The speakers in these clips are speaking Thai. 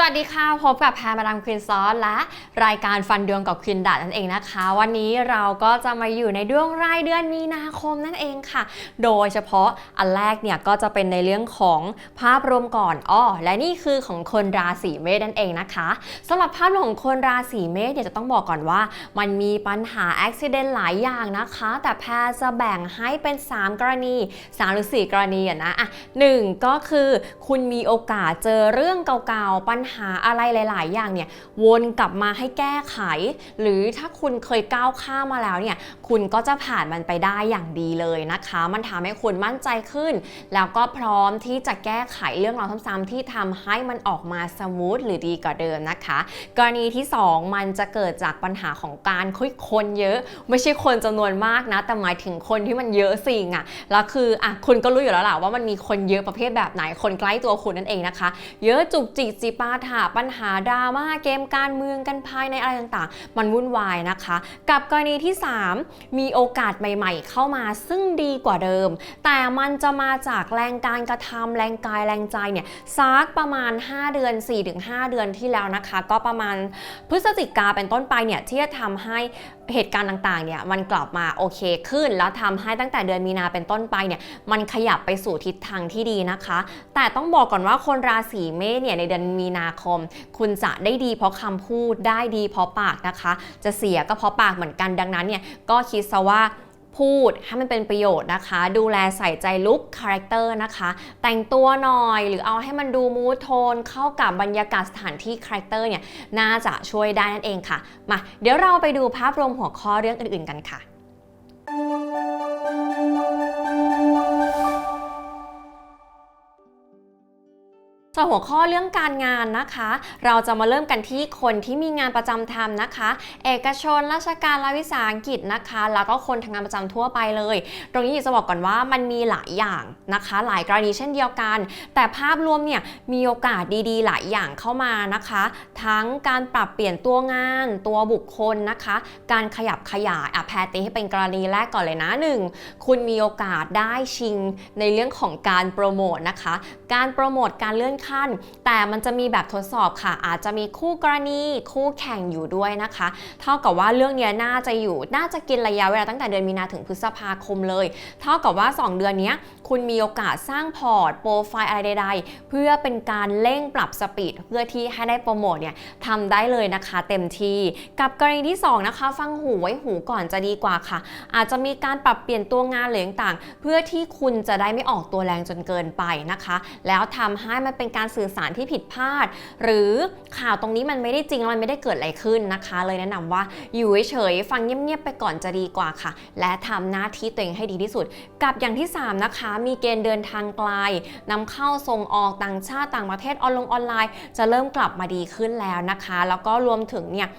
สวัสดีค่ะ พบกับแพรมาดามควินซอสและรายการฟันเดวงกับควินดานั่นเองนะคะ วันนี้เราก็จะมาอยู่ในดวงรายเดือนมีนาคมนั่นเองค่ะ โดยเฉพาะอันแรกเนี่ยก็จะเป็นในเรื่องของภาพรวมก่อนอ้อและนี่คือของคนราศีเมษนั่นเองนะคะสำหรับภาพรวมของคนราศีเมษเนี่ยจะต้องบอกก่อนว่า มันมีปัญหาอุบิเหตุหลายอย่างนะคะ แต่แพรจะแบ่งให้เป็น 3 กรณี3หรือ 4 กรณีอะนะอะหนึ่งก็คือคุณมีโอกาสเจอเรื่องเก่าๆปัญหาอะไรหลาย ๆ อย่างเนี่ยวนกลับมาให้แก้ไข หรือถ้าคุณเคยก้าวข้ามมาแล้วเนี่ยคุณก็จะผ่านมันไปได้อย่างดีเลยนะคะ มันทำให้คุณมั่นใจขึ้น แล้วก็พร้อมที่จะแก้ไขเรื่องราวซ้ำๆที่ทำให้มันออกมาสมูทหรือดีกว่าเดิมนะคะ กรณีที่ 2 มันจะเกิดจากปัญหาของการคุยคนเยอะ ไม่ใช่คนจำนวนมากนะ แต่หมายถึงคนที่มันเยอะสิ่งอะแล้วคืออะคุณก็รู้อยู่แล้วแหละว่ามันมีคนเยอะประเภทแบบไหนคนใกล้ตัวคุณนั่นเองนะคะ เยอะจุกจิกจิปาถาปัญหาดราม่าเกมการเมืองกันภายในอะไรต่างๆ มันวุ่นวายนะคะ กับกรณีที่ 3 มีโอกาสใหม่ๆ เข้ามาซึ่งดีกว่าเดิม แต่มันจะมาจากแรงการกระทำแรงกายแรงใจเนี่ยซักประมาณ 5 เดือน 4-5 เดือนที่แล้วนะคะ ก็ประมาณพฤศจิกาเป็นต้นไปเนี่ยที่จะทำให้ เหตุการณ์ต่างๆเนี่ยมันกลับมาโอเคขึ้น แล้วทำให้ตั้งแต่เดือนมีนาเป็นต้นไปเนี่ยมันขยับไปสู่ทิศทางที่ดีนะคะ แต่ต้องบอกก่อนว่าคนราศีเมษเนี่ยในเดือนมีนาคม คุณจะได้ดีเพราะคำพูดได้ดีเพราะปากนะคะ จะเสียก็เพราะปากเหมือนกันดังนั้นเนี่ยก็คิดซะว่า พูดให้มันเป็นประโยชน์นะคะ ดูแลใส่ใจลุคคาแรคเตอร์นะคะ แต่งตัวหน่อยหรือเอาให้มันดูมูทโทน เข้ากับบรรยากาศสถานที่คาแรคเตอร์เนี่ยน่าจะช่วยได้นั่นเองค่ะ มาเดี๋ยวเราไปดูภาพรวมหัวข้อเรื่องอื่นๆกันค่ะ ส่วนหัวข้อเรื่องการงานนะคะ เราจะมาเริ่มกันที่คนที่มีงานประจำทำนะคะ เอกชนราชการรัฐวิสาหกิจนะคะ แล้วก็คนทำงานประจำทั่วไปเลย ตรงนี้อยากจะบอกก่อนว่ามันมีหลายอย่างนะคะ หลายกรณีเช่นเดียวกัน แต่ภาพรวมเนี่ยมีโอกาสดีๆ หลายอย่างเข้ามานะคะ ทั้งการปรับเปลี่ยนตัวงาน ตัวบุคคลนะคะ การขยับขยายอะแพรตีให้เป็นกรณีแรกก่อนเลยนะหนึ่งคุณมีโอกาสได้ชิงในเรื่องของการโปรโมทนะคะ การโปรโมทการเลื่อนขั้น แต่มันจะมีแบบทดสอบค่ะ อาจจะมีคู่กรณีคู่แข่งอยู่ด้วยนะคะ เท่ากับว่าเรื่องนี้น่าจะอยู่น่าจะกินระยะเวลาตั้งแต่เดือนมีนาถึงพฤษภาคมเลย เท่ากับว่า 2 เดือนนี้คุณมีโอกาสสร้างพอร์ตโปรไฟล์อะไรใดๆ เพื่อเป็นการเร่งปรับสปีดเพื่อที่ให้ได้โปรโมทเนี่ยทำได้เลยนะคะเต็มที่กับกรณีที่ 2 นะคะ ฟังหูไว้หูก่อนจะดีกว่าค่ะ อาจจะมีการปรับเปลี่ยนตัวงานหรือต่าง เพื่อที่คุณจะได้ไม่ออกตัวแรงจนเกินไปนะคะแล้วทำให้มันเป็นการสื่อสารที่ผิดพลาด หรือข่าวตรงนี้มันไม่ได้จริงมันไม่ได้เกิดอะไรขึ้นนะคะ เลยแนะนำว่าอยู่เฉยๆฟังเงียบๆไปก่อนจะดีกว่าค่ะ และทำหน้าที่ตัวเองให้ดีที่สุด กับอย่างที่ 3 นะคะ มีเกณฑ์เดินทางไกลนำเข้าส่งออกต่างชาติต่างประเทศออนลงออนไลน์ จะเริ่มกลับมาดีขึ้นแล้วนะคะ แล้วก็รวมถึงเนี่ย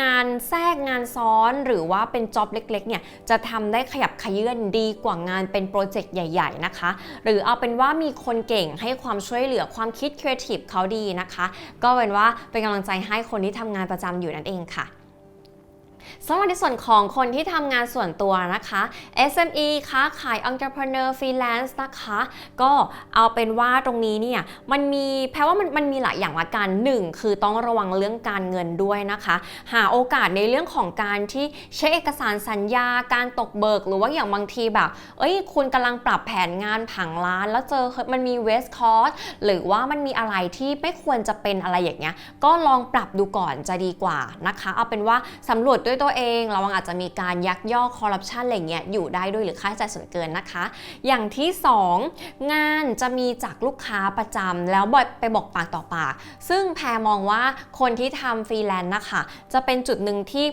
งานแทรกงานซ้อนหรือว่าเป็นจ็อบเล็กๆเนี่ยจะทำได้ขยับขยื่นดีกว่างานเป็นโปรเจกต์ใหญ่ ๆนะคะ หรือเอาเป็นว่ามีคนเก่งให้ความช่วยเหลือความคิดครีเอทีฟเขาดีนะคะ ก็เป็นว่าเป็นกำลังใจให้คนที่ทำงานประจำอยู่นั่นเองค่ะ สำหรับในส่วนของคนที่ทำงานส่วนตัวนะคะ SME ค้าขาย entrepreneur freelance นะคะ ก็เอาเป็นว่าตรงนี้เนี่ยมันมีแปลว่ามันมันมีหลายอย่างละกันหนึ่งคือต้องระวังเรื่องการเงินด้วยนะคะ หาโอกาสในเรื่องของการที่เช็คเอกสารสัญญาการตกเบิก หรือว่าอย่างบางทีแบบ เอ้ย คุณกำลังปรับแผนงานผังร้าน แล้วเจอมันมีเวสคอร์สหรือว่ามันมีอะไรที่ไม่ควรจะเป็นอะไรอย่างเงี้ยก็ลองปรับดูก่อนจะดีกว่านะคะ เอาเป็นว่าสำรวจด้วยตัวเองเระวังอาจจะมีการยักยอกคอร์รัปชันอะไรเงี้ยอยู่ได้ด้วยหรือค่าใช้จ่ายส่วนเกินนะคะ อย่างที่ 2 งานจะมีจากลูกค้าประจำแล้วบ่อยไปบอกปากต่อปาก ซึ่งแพรมองว่าคนที่ทำฟรีแลนซ์นะคะจะเป็นจุดหนึ่งที่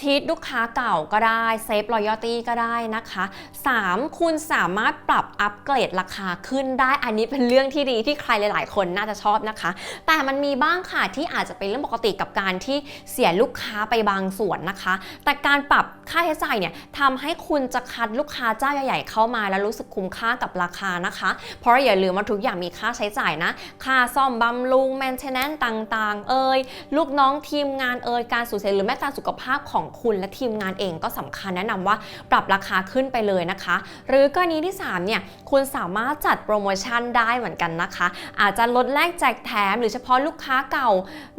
ทีทลูกค้าเก่าก็ได้เซฟรอยัลตี้ก็ได้นะคะ 3. คุณสามารถปรับอัปเกรดราคาขึ้นได้อันนี้เป็นเรื่องที่ดีที่ใครหลาย ๆ คนน่าจะชอบนะคะ แต่มันมีบ้างค่ะที่อาจจะเป็นเรื่องปกติกับการที่เสียลูกค้าไปบางส่วนนะคะ แต่การปรับค่าใช้จ่ายเนี่ยทำให้คุณจะคัดลูกค้าเจ้าใหญ่ ๆ เข้ามาแล้วรู้สึกคุ้มค่ากับราคานะคะ เพราะอย่าลืมว่าทุกอย่างมีค่าใช้จ่ายนะ ค่าซ่อมบำรุงแมนเทนแนนต่าง ๆ เอ่ยลูกน้องทีมงานเอ่ยการสูญเสียหรือแม้การสุขภาพของของคุณและทีมงานเองก็สำคัญแนะนำว่าปรับราคาขึ้นไปเลยนะคะ หรือกรณีที่ 3 เนี่ย คุณสามารถจัดโปรโมชั่นได้เหมือนกันนะคะ อาจจะลดแลกแจกแถม หรือเฉพาะลูกค้าเก่า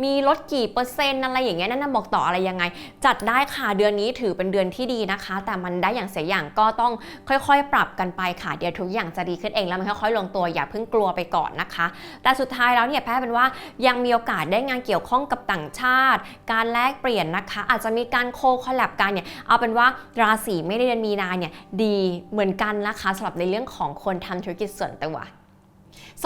มีลดกี่เปอร์เซ็นต์อะไรอย่างเงี้ยแนะนบอกต่ออะไรยังไง จัดได้ค่ะเดือนนี้ถือเป็นเดือนที่ดีนะคะ แต่มันได้อย่างเสียอย่างก็ต้องค่อยๆ ปรับกันไปค่ะเดี๋ยวทุกอย่างจะดีขึ้นเองแล้วมันค่อยๆลงตัวอย่าเพิ่งกลัวไปก่อนนะคะ แต่สุดท้ายแล้วเนี่ยแพทย์เป็นว่ายังมีโอกาสได้งานเกี่ยวข้องกับต่างชาติ การแลกเปลี่ยนนะคะ อาจจะมีการโคคอลแลบกันเนี่ยเอาเป็นว่าราศีไม่ได้เดือนมีนาเนี่ยดีเหมือนกันนะคะสำหรับในเรื่องของคนทำธุรกิจส่วนตัว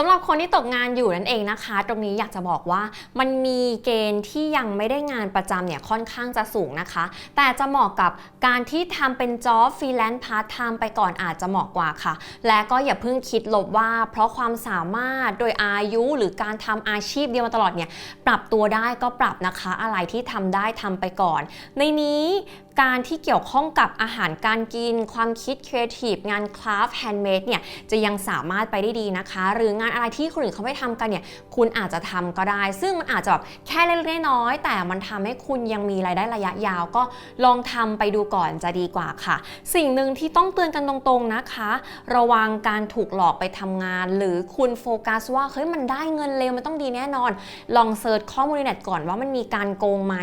สำหรับคนที่ตกงานอยู่นั่นเองนะคะ ตรงนี้อยากจะบอกว่ามันมีเกณฑ์ที่ยังไม่ได้งานประจำเนี่ยค่อนข้างจะสูงนะคะ แต่จะเหมาะกับการที่ทำเป็นจ็อบฟรีแลนซ์พาร์ทไทม์ไปก่อนอาจจะเหมาะกว่าค่ะ และก็อย่าเพิ่งคิดลบว่า เพราะความสามารถโดยอายุหรือการทำอาชีพเดียวมาตลอดเนี่ยปรับตัวได้ก็ปรับนะคะ อะไรที่ทำได้ทำไปก่อน ในนี้การที่เกี่ยวข้องกับอาหารการกิน ความคิดครีเอทีฟงานคราฟแฮนด์เมดเนี่ยจะยังสามารถไปได้ดีนะคะ หรืองานอะไรที่คนอื่นเขาไม่ทำกันเนี่ยคุณอาจจะทำก็ได้ ซึ่งมันอาจจะแบบแค่เล็กน้อยแต่มันทำให้คุณยังมีรายได้ระยะยาว ก็ลองทำไปดูก่อนจะดีกว่าค่ะ สิ่งหนึ่งที่ต้องเตือนกันตรงๆนะคะ ระวังการถูกหลอกไปทำงาน หรือคุณโฟกัสว่าเฮ้ยมันได้เงินเร็วมันต้องดีแน่นอน ลองเซิร์ชข้อมูลในเน็ตก่อนว่ามันมีการโกงไหม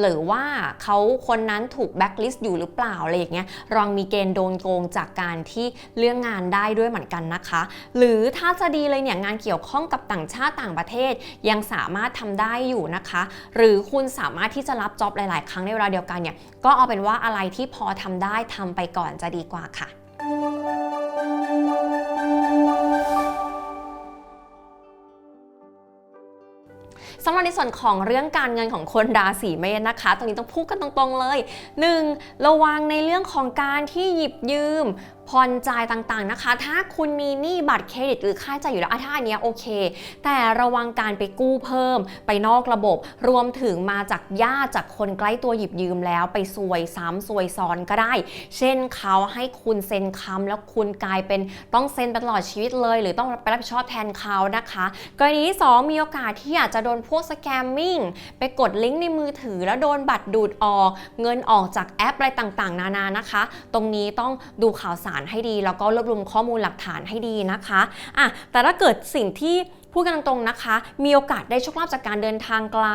หรือว่าเขาคนนั้นถูกูกแบ็คลิสต์อยู่หรือเปล่าอะไรอย่างเงี้ยรองมีเกณฑ์โดนโกงจากการที่เรื่องงานได้ด้วยเหมือนกันนะคะ หรือถ้าจะดีเลยเนี่ยงานเกี่ยวข้องกับต่างชาติต่างประเทศยังสามารถทำได้อยู่นะคะ หรือคุณสามารถที่จะรับจ็อบหลาย ๆ ครั้งในเวลาเดียวกันเนี่ยก็เอาเป็นว่าอะไรที่พอทำได้ทำไปก่อนจะดีกว่าค่ะ สำหรับในส่วนของเรื่องการเงินของคนราศีเมษนะคะ ตรงนี้ต้องพูดกันตรงๆเลย 1. ระวังในเรื่องของการที่หยิบยืมผ่อนจ่ายต่างๆนะคะ ถ้าคุณมีหนี้บัตรเครดิตหรือค่าใช้จ่ายอยู่แล้วอะถ้าอันเนี้ยโอเค แต่ระวังการไปกู้เพิ่ม ไปนอกระบบ รวมถึงมาจากญาติจากคนใกล้ตัวหยิบยืมแล้วไปซวยซ้ำซวยซ้อนก็ได้ เช่นเขาให้คุณเซ็นคำแล้วคุณกลายเป็นต้องเซ็นตลอดชีวิตเลย หรือต้องไปรับผิดชอบแทนเขานะคะ กรณีที่สองมีโอกาสที่อาจจะโดนพวกสแกมมิ่งไปกดลิงก์ในมือถือแล้วโดนบัตรดูดออก เงินออกจากแอปอะไรต่างๆ นานานะคะ ตรงนี้ต้องดูข่าวสารให้ดี แล้วก็รวบรวมข้อมูลหลักฐานให้ดีนะคะอะแต่ถ้าเกิดสิ่งที่ พูดกันตรงๆนะคะ มีโอกาสได้โชคลาภจากการเดินทางไกล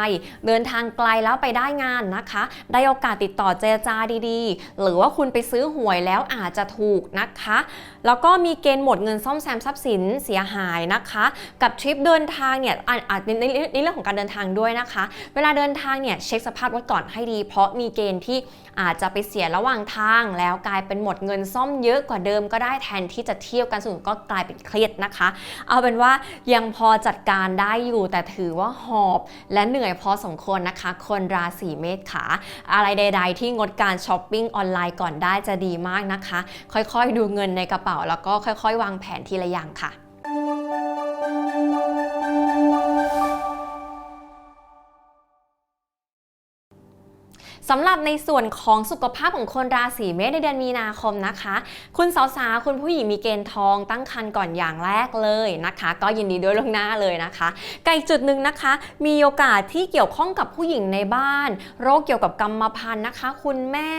เดินทางไกลแล้วไปได้งานนะคะ ได้โอกาสติดต่อเจรจาดีๆ หรือว่าคุณไปซื้อหวยแล้วอาจจะถูกนะคะ แล้วก็มีเกณฑ์หมดเงินซ่อมแซมทรัพย์สินเสียหายนะคะ กับทริปเดินทางเนี่ยอาจจในในในเรื่องของการเดินทางด้วยนะคะ เวลาเดินทางเนี่ยเช็คสภาพรถก่อนให้ดี เพราะมีเกณฑ์ที่อาจจะไปเสียระหว่างทาง แล้วกลายเป็นหมดเงินซ่อมเยอะกว่าเดิมก็ได้แทนที่จะเที่ยวกันสุดก็กลายเป็นเครียดนะคะ เอาเป็นว่ายังพออจัดการได้อยู่ แต่ถือว่าหอบและเหนื่อยพอสมควรนะคะ คนราศีเมษขาอะไรใด ๆ ที่งดการช้อปปิ้งออนไลน์ก่อนได้จะดีมากนะคะ ค่อยๆดูเงินในกระเป๋า แล้วก็ค่อย ๆ วางแผนทีละอย่างค่ะ สำหรับในส่วนของสุขภาพของคนราศีเมษในเดือนมีนาคมนะคะ คุณสาวๆคุณผู้หญิงมีเกณฑ์ทองตั้งครรภ์ก่อนอย่างแรกเลยนะคะ ก็ยินดีด้วยล่วงหน้าเลยนะคะกับอีกจุดหนึ่งนะคะ มีโอกาสที่เกี่ยวข้องกับผู้หญิงในบ้าน โรคเกี่ยวกับกรรมพันธุ์นะคะ คุณแม่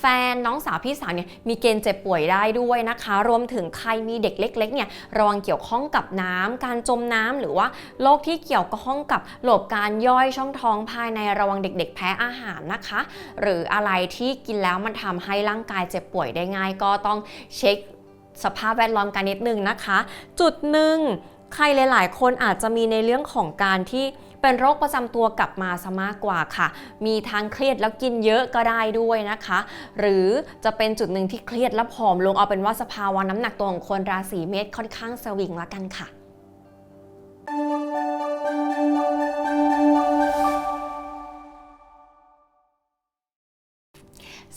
แฟนน้องสาวพี่สาวเนี่ยมีเกณฑ์เจ็บป่วยได้ด้วยนะคะ รวมถึงใครมีเด็กเล็กๆเนี่ยระวังเกี่ยวข้องกับน้ำการจมน้ำหรือว่าโรคที่เกี่ยวข้องกับระบบการย่อยช่องท้องภายในระวังเด็ก ๆ แพ้อาหารนะคะหรืออะไรที่กินแล้วมันทำให้ร่างกายเจ็บป่วยได้ง่าย ก็ต้องเช็คสภาพแวดล้อมกันนิดนึงนะคะ จุดหนึ่งใครหลายๆ คนอาจจะมีในเรื่องของการที่เป็นโรคประจำตัวกลับมาซะมากกว่าค่ะ มีทางเครียดแล้วกินเยอะก็ได้ด้วยนะคะ หรือจะเป็นจุดหนึ่งที่เครียดแล้วผอมลงเอาเป็นว่าสภาวะน้ำหนักตัวของคนราศีเมษค่อนข้างสวิงละกันค่ะ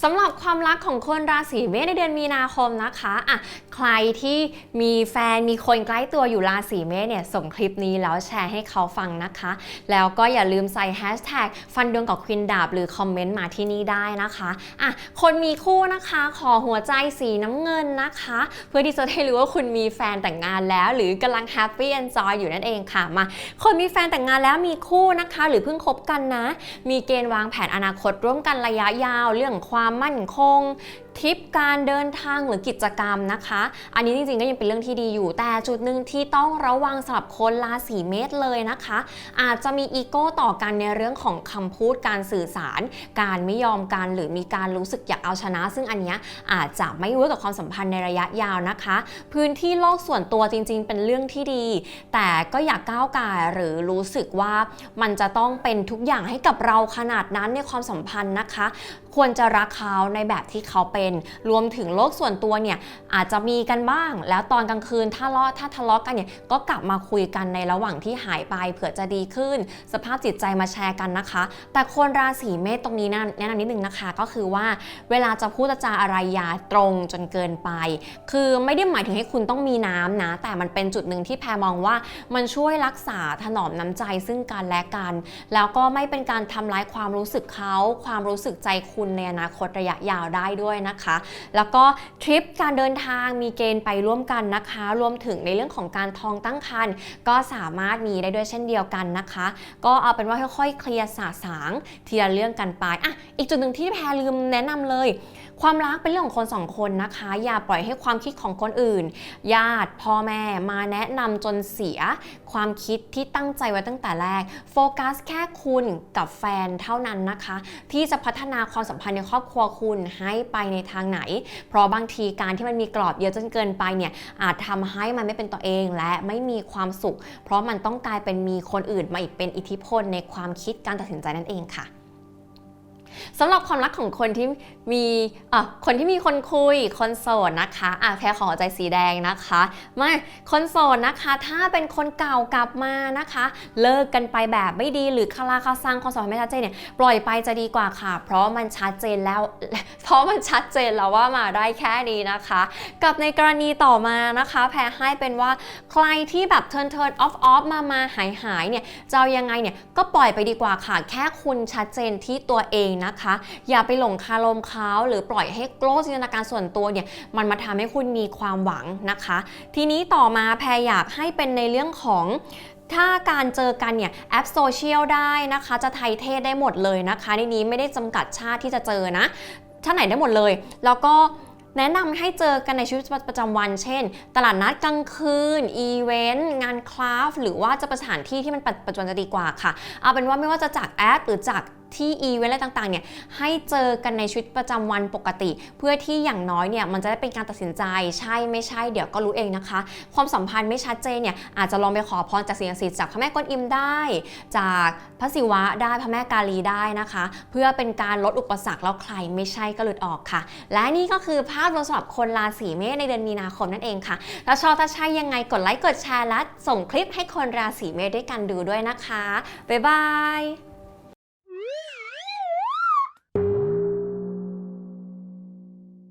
สำหรับความรักของคนราศีเมษในเดือนมีนาคมนะคะอะ ใครที่มีแฟนมีคนใกล้ตัวอยู่ราศีเมษเนี่ยส่งคลิปนี้แล้วแชร์ให้เขาฟังนะคะ แล้วก็อย่าลืมใส่แฮชแท็กฟันดวงกับควินดาบหรือคอมเมนต์มาที่นี่ได้นะคะอะคนมีคู่นะคะขอหัวใจสีน้ำเงินนะคะ เพื่อที่จะได้รู้ว่าคุณมีแฟนแต่งงานแล้ว หรือกำลังแฮปปี้แอนจอยอยู่นั่นเองค่ะมาคนมีแฟนแต่งงานแล้วมีคู่นะคะ หรือเพิ่งคบกันนะ มีเกณฑ์วางแผนอนาคตร่วมกันระยะยาว เรื่องความมั่นคง ทริปการเดินทางหรือกิจกรรมนะคะ อันนี้จริงๆก็ยังเป็นเรื่องที่ดีอยู่ แต่จุดหนึ่งที่ต้องระวังสำหรับคนราศีเมษเลยนะคะ อาจจะมีอีโก้ต่อกันในเรื่องของคำพูดการสื่อสาร การไม่ยอมกันหรือมีการรู้สึกอยากเอาชนะ ซึ่งอันเนี้ยอาจจะไม่เวิร์กกับความสัมพันธ์ในระยะยาวนะคะ พื้นที่โลกส่วนตัวจริง ๆ เป็นเรื่องที่ดี แต่ก็อย่าก้าวไก่หรือรู้สึกว่ามันจะต้องเป็นทุกอย่างให้กับเราขนาดนั้นในความสัมพันธ์นะคะ ควรจะรักเขาในแบบที่เขาเป็น รวมถึงโลกส่วนตัวเนี่ยอาจจะมีกันบ้าง แล้วตอนกลางคืนถ้าเลาะถ้าทะเลาะกันเนี่ยก็กลับมาคุยกันในระหว่างที่หายไปเผื่อจะดีขึ้น สภาพจิตใจมาแชร์กันนะคะ แต่คนราศีเมษตรงนี้นะแนะนำนิดนึงนะคะ ก็คือว่าเวลาจะพูดจาอะไรอย่าตรงจนเกินไป คือไม่ได้หมายถึงให้คุณต้องมีน้ำนะ แต่มันเป็นจุดหนึ่งที่แพรมองว่ามันช่วยรักษาถนอมน้ำใจซึ่งกันและกัน แล้วก็ไม่เป็นการทำร้ายความรู้สึกเขาความรู้สึกใจคุณในอนาคตระยะยาวได้ด้วยนะคะ แล้วก็ทริปการเดินทางมีเกณฑ์ไปร่วมกันนะคะ รวมถึงในเรื่องของการทองตั้งครรภ์ก็สามารถมีได้ด้วยเช่นเดียวกันนะคะ ก็เอาเป็นว่าค่อยๆเคลียร์สาสางทีละเรื่องกันไปอะอีกจุดหนึ่งที่แพรลืมแนะนำเลย ความรักเป็นเรื่องของคนสองคนนะคะ อย่าปล่อยให้ความคิดของคนอื่น ญาติพ่อแม่มาแนะนำจนเสีย ความคิดที่ตั้งใจไว้ตั้งแต่แรก โฟกัสแค่คุณกับแฟนเท่านั้นนะคะ ที่จะพัฒนาความสัมพันธ์ในครอบครัวคุณให้ไปในทางไหน เพราะบางทีการที่มันมีกรอบเยอะจนเกินไปเนี่ยอาจทำให้มันไม่เป็นตัวเองและไม่มีความสุข เพราะมันต้องกลายเป็นมีคนอื่นมาอีกเป็นอิทธิพลในความคิดการตัดสินใจนั่นเองค่ะ สำหรับความรักของคนที่มีอะคนที่มีคนคุย คนโสดนะคะอะแพรขอใจสีแดงนะคะมาคนโสดนะคะ ถ้าเป็นคนเก่ากลับมานะคะ เลิกกันไปแบบไม่ดีหรือคาราคาซังความสัมพันธ์ไม่ชัดเจนเนี่ยปล่อยไปจะดีกว่าค่ะ เพราะมันชัดเจนแล้ว เพราะมันชัดเจนแล้วว่ามาได้แค่นี้นะคะ กับในกรณีต่อมานะคะ แพรให้เป็นว่าใครที่แบบ turn turn off off มามาหายหายเนี่ยจะยังไงเนี่ยก็ปล่อยไปดีกว่าค่ะ แค่คุณชัดเจนที่ตัวเองนะคะ อย่าไปหลงคารมเขาหรือปล่อยให้โกลกจินตนาการส่วนตัวเนี่ยมันมาทำให้คุณมีความหวังนะคะ ทีนี้ต่อมาแพรอยากให้เป็นในเรื่องของถ้าการเจอกันเนี่ยแอปโซเชียลได้นะคะ จะไทยเทศได้หมดเลยนะคะในนี้ไม่ได้จำกัดชาติที่จะเจอนะท่าไหนได้หมดเลย แล้วก็แนะนำให้เจอกันในชีวิตประจำวัน เช่น ตลาดนัดกลางคืน อีเวนต์ งานคราฟ หรือว่าจะประสถานที่ที่มันปัจจุบันจะดีกว่าค่ะ เอาเป็นว่าไม่ว่าจะจากแอปหรือจาก ที่อีเวนต์อะไรต่างๆเนี่ยให้เจอกันในชีวิตประจำวันปกติ เพื่อที่อย่างน้อยเนี่ยมันจะได้เป็นการตัดสินใจใช่ไม่ใช่เดี๋ยวก็รู้เองนะคะ ความสัมพันธ์ไม่ชัดเจนเนี่ยอาจจะลองไปขอพรจากสิ่งศักดิ์สิทธิ์จากพระแม่กวนอิมได้ จากพระศิวะได้พระแม่กาลีได้นะคะ เพื่อเป็นการลดอุปสรรคแล้วใครไม่ใช่ก็หลุดออกค่ะ และนี่ก็คือภาพรวมสำหรับคนราศีเมษในเดือนมีนาคมนั่นเองค่ะถ้าชอบถ้าใช่ยังไงกดไลค์กดแชร์และส่งคลิปให้คนราศีเมษด้วยกันดูด้วยนะคะบ๊ายบาย